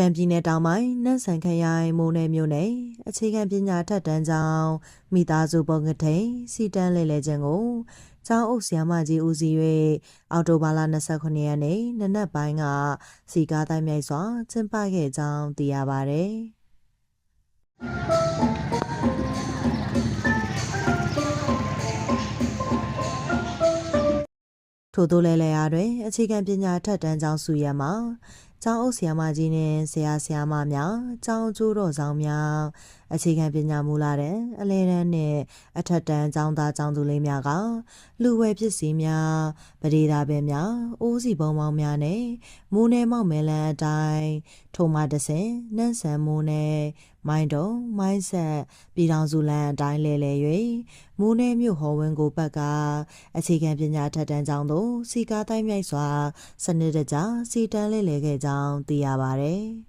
ရှမ်းပြည်နယ်တောင်ပိုင်းနန့်ဆန်ခရိုင်မိုးနယ်မြို့နယ်အခြေခံပညာထက်တန်းကျောင်းမိသားစုပုံကထိန်စီတန်းလေလေခြင်းကိုကျောင်းအုပ်ဆရာမကြီးဦးစီး၍အော်တိုဘာလ29ရက်နေ့နနက်ပိုင်းကစီကားတိုင်းမြိုက်စွာကျင်းပခဲ့ကြောင်းသိရပါဗျ။ထို့သောလဲလဲအားတွင်အခြေခံပညာထက်တန်းကျောင်းစုရမှာ ကျောင်းအုပ်ဆရာမကြီးနှင့်ဆရာဆရာမများကျောင်းအကျိုးတော်ဆောင်များအခြေခံပညာမူလာတဲ့အလဲတန်းနှင့်အထက်တန်းကျောင်းသားကျောင်းသူလေးများကလူဝယ်ပစ္စည်းများပဒေသာပဲများအိုးစီပုံပေါင်းများနဲ့မိုးနေမောက်မဲလန်းအတိုင်းထိုမှတဆင်နှန့်ဆန်မိုးနဲ့မိုင်းတုံမိုင်းဆက်ပြည်တော်စုလန်းအတိုင်းလဲလဲ၍မိုးနေမြို့ဟော်ဝင်းကိုဘက်ကအခြေခံပညာထက်တန်းကျောင်းသို့စီကားတိုင်းမြိုက်စွာစနစ်တကျစီတန်းလေးလဲခဲ့ကြောင်းသိရပါဗျ။